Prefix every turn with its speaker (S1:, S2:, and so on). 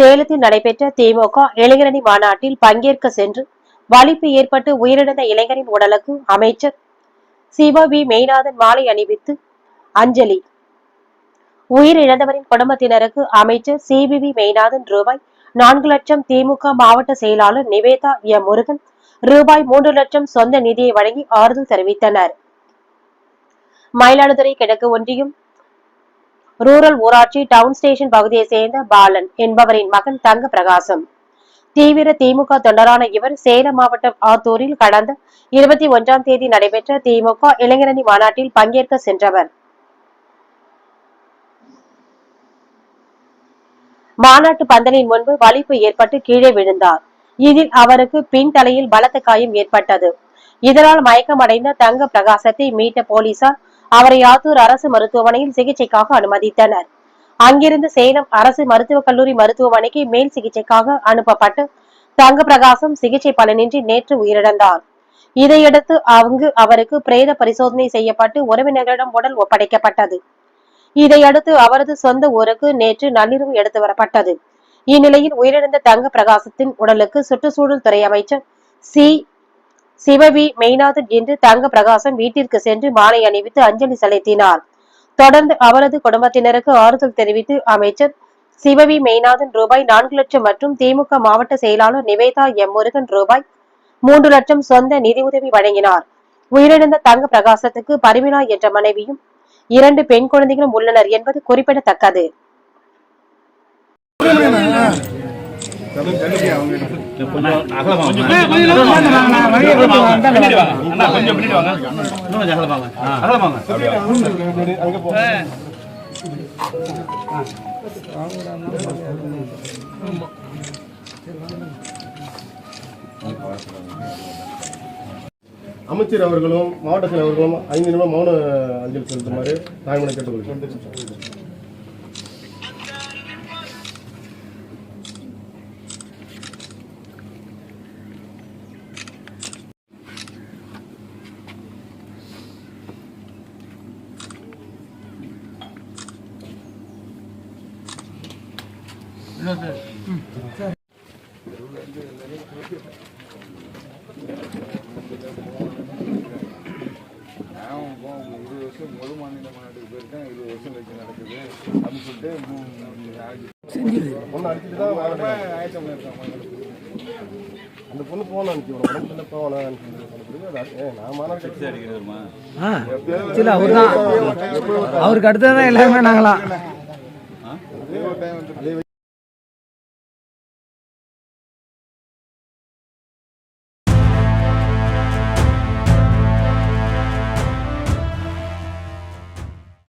S1: சேலத்தில் நடைபெற்ற திமுக இளைஞரணி மாநாட்டில் பங்கேற்க சென்று வலிப்பு ஏற்பட்டு உயிரிழந்த இளைஞரின் உடலுக்கு அமைச்சர் சிவ வி. மெய்நாதன் மாலை அணிவித்து அஞ்சலி. உயிரிழந்தவரின் குடும்பத்தினருக்கு அமைச்சர் சிபிவி மெய்நாதன் ரூபாய் நான்கு லட்சம் திமுக மாவட்ட செயலாளர் நிவேதா எம். முருகன் ரூபாய் மூன்று லட்சம் சொந்த நிதியை வழங்கி ஆறுதல் தெரிவித்தனர். மயிலாடுதுறை கிழக்கு ஒன்றியம் ரூரல் ஊராட்சி டவுன் ஸ்டேஷன் பகுதியை சேர்ந்த பாலன் என்பவரின் மகன் தங்க பிரகாசம் தீவிர திமுக தொண்டரான இவர் சேலம் மாவட்டம் ஆத்தூரில் கடந்த இருபத்தி ஒன்றாம் தேதி நடைபெற்ற திமுக இளைஞரணி மாநாட்டில் பங்கேற்க சென்றவர். மாநாட்டு பந்தலின் முன்பு வலிப்பு ஏற்பட்டு கீழே விழுந்தார். இதில் அவருக்கு பின் தலையில் பலத்த காயம் ஏற்பட்டது. இதனால் மயக்கமடைந்த தங்க பிரகாசத்தை மீட்ட போலீசார் அவரை ஆத்தூர் அரசு மருத்துவமனையில் சிகிச்சைக்காக அனுமதித்தனர். அங்கிருந்து சேலம் அரசு மருத்துவக் கல்லூரி மருத்துவமனைக்கு மேல் சிகிச்சைக்காக அனுப்பப்பட்டு தங்க பிரகாசம் சிகிச்சை பலனின்றி நேற்று உயிரிழந்தார். இதையடுத்து அங்கு அவருக்கு பிரேத பரிசோதனை செய்யப்பட்டு உறவினர்களிடம் உடல் ஒப்படைக்கப்பட்டது. இதையடுத்து அவரது சொந்த ஊருக்கு நேற்று நள்ளிரவு எடுத்து வரப்பட்டது. இந்நிலையில் உயிரிழந்த தங்க பிரகாசத்தின் உடலுக்கு சுற்றுச்சூழல் துறை அமைச்சர் சி. சிவவி மெய்நாதன் என்று தங்க பிரகாசம் வீட்டிற்கு சென்று மாலை அணிவித்து அஞ்சலி செலுத்தினார் தொடர்ந்து அவரது குடும்பத்தினருக்கு ஆறுதல் தெரிவித்து அமைச்சர் சிவவி மெய்நாதன் ரூபாய் நான்கு லட்சம் மற்றும் திமுக மாவட்ட செயலாளர் நிவேதா எம் முருகன் ரூபாய் மூன்று லட்சம் சொந்த நிதியுதவி வழங்கினார் உயிரிழந்த தங்க பிரகாசத்துக்கு பரிமினா என்ற மனைவியும் இரண்டு பெண் குழந்தைகளும் உள்ளனர் என்பது குறிப்பிடத்தக்கது
S2: அகலமா
S3: அமைச்சர் அவர்களும் மாவட்ட செயலர் அவர்களும் ஐந்து நிமிடம் மௌன அஞ்சலி செலுத்துமாறு தாய்மொழி கேட்டுக்கொள்கிறேன்.
S4: இருபது வருஷம் முழு மாநில மாநாட்டுக்கு போயிருக்கேன் இருபது வருஷம் கழிச்சு நடக்குது அப்படின்னு சொல்லிட்டு
S3: அந்த பொண்ணு
S5: அவர் தான். அவருக்கு அடுத்தது தான் எல்லாருமே நாங்களாம்.